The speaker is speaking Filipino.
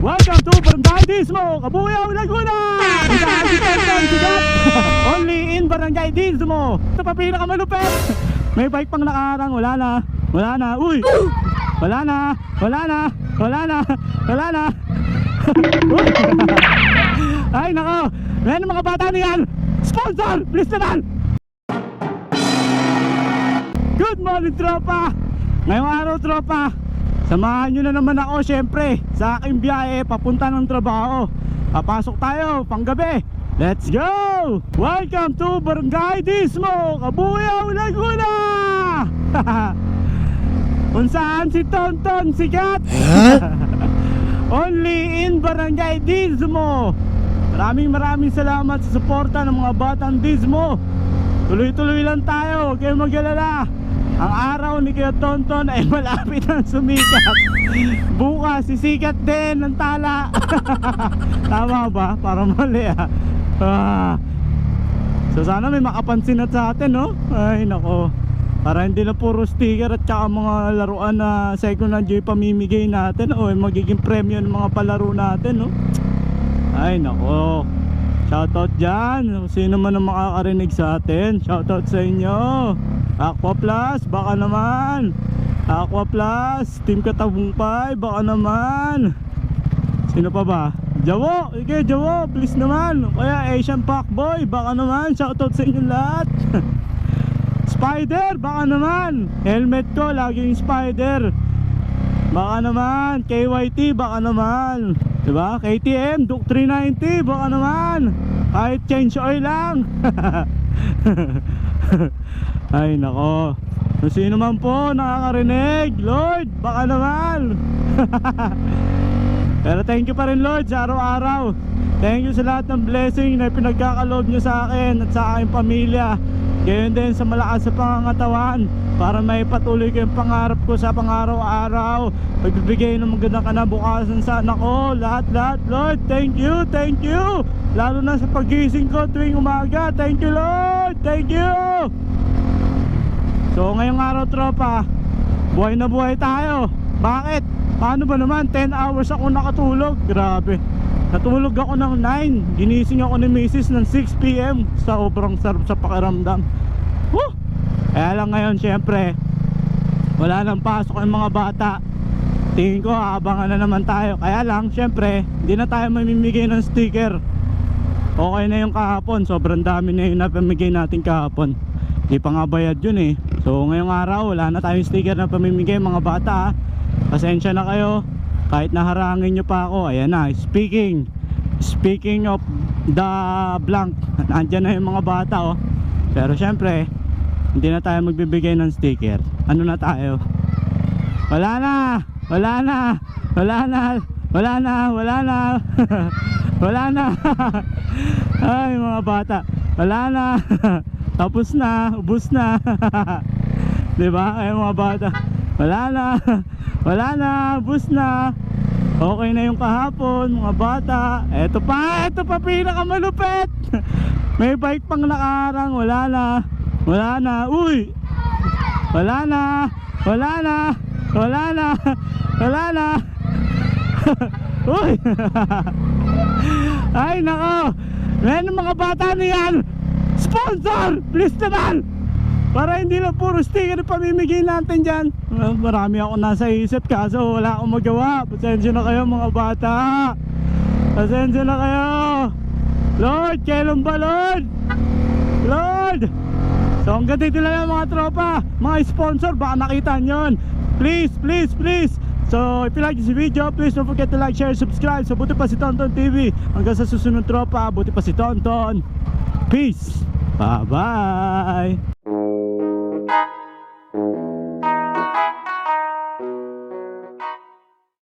Welcome to Barangay Dismo, Kabuyaw, Laguna! Kung saan si? Only in Barangay Dismo. Ito pa pinakamalupit. May bike pang nakaharang, wala na. Wala na. Uy! Wala na. Wala na. Wala na. Wala na. Ay, nako. Ngayon mga bata niyan. Sponsor! Please naman! Good morning, tropa! Ngayong araw, tropa, samahan nyo na naman ako, syempre, sa aking biyahe papunta ng trabaho. Papasok tayo, panggabi. Let's go! Welcome to Barangay Dismo, Kabuyaw, Laguna! Kung saan si Tonton sigat? Only in Barangay Dismo. Maraming maraming salamat sa suporta ng mga batang Dismo. Tuloy-tuloy lang tayo, huwag kayong mag-alala. Ang araw ni Kuya Tonton ay malapit ang sumikat. Bukas, sisikat din ng tala. Tama ba? Para mali ah. ah. So sana may makapansin na sa atin, no? Ay, nako. Para hindi na puro sticker at saka mga laruan na second hand yung pamimigay natin o magiging premyo ng mga palaro natin, no? Ay, nako. Shoutout dyan. Sino man ang makakarinig sa atin. Shoutout sa inyo. Aqua Plus, baka naman. Aqua Plus, Team Katabumpay, baka naman. Sino pa ba? Jawo, ike Jawo, please naman. Kaya Asian Pac Boy, baka naman. Shoutout sa inyo lahat. Spider, baka naman. Helmet ko, laging Spider. Baka naman. KYT, baka naman. Diba? KTM, Duke 390, baka naman. Kahit change oil lang. Ay nako. Sino man po nakakarinig Lord baka naman. Pero thank you pa rin Lord sa araw-araw. Thank you sa lahat ng blessing na pinagkakaloob nyo sa akin at sa aking pamilya. Gayon din sa malakas sa pangangatawan Para may patuloy ko yung pangarap ko sa pangaraw-araw. Pagbibigay ng magandang kanabukasan sa anak ko. Lahat-lahat Lord thank you, thank you. Lalo na sa pagising ko tuwing umaga. Thank you Lord, thank you So ngayong araw tropa Buhay na buhay tayo. Bakit? Paano ba naman? 10 hours ako nakatulog. Grabe. Natulog ako ng 9 Ginising ako ni Mrs. ng 6pm Sobrang sarap sa pakiramdam. Woo! Kaya lang ngayon syempre Wala nang pasok ang mga bata. Tingin ko aabangan na naman tayo. Kaya lang syempre Hindi na tayo mamimigay ng sticker. Okay na yung kahapon. Sobrang dami na yung napamigay natin kahapon. Di pa nga bayad yun eh So ngayong araw wala na tayong sticker na pamimigay mga bata ah. Pasensya na kayo. Kahit naharangin nyo pa ako Ayan na speaking. Speaking of the blank. Nandyan na yung mga bata oh. Pero syempre Hindi na tayo magbibigay ng sticker. Ano na tayo? Wala na! Wala na! Wala na! Wala na! Wala na! Wala na! Ay mga bata. Wala na Tapos na Ubus na. Diba? Ay mga bata. Wala na. Wala na Ubus na. Okay na yung kahapon Mga bata. Eto pa Eto pa pinakamalupit. May bike pang nakaharang Wala na. Wala na. Uy! Wala na. Wala na. Wala na. Wala na. Uy! Ay nako! Ngayon mga bata niyan Sponsor! Please naman Para hindi lang puro sticker pamimigay natin dyan. Marami ako nasa isip kaso wala akong magawa. Pasensya na kayo mga bata. Pasensya na kayo. Lord, kailan ba Lord? Lord! So hanggang dito lang mga tropa. Mga sponsor baka nakita nyo. Please, please, please. So if you like this video Please don't forget to like, share, subscribe. So buti pa si Tonton TV Hanggang sa susunod tropa. Buti pa si Tonton. Peace Bye bye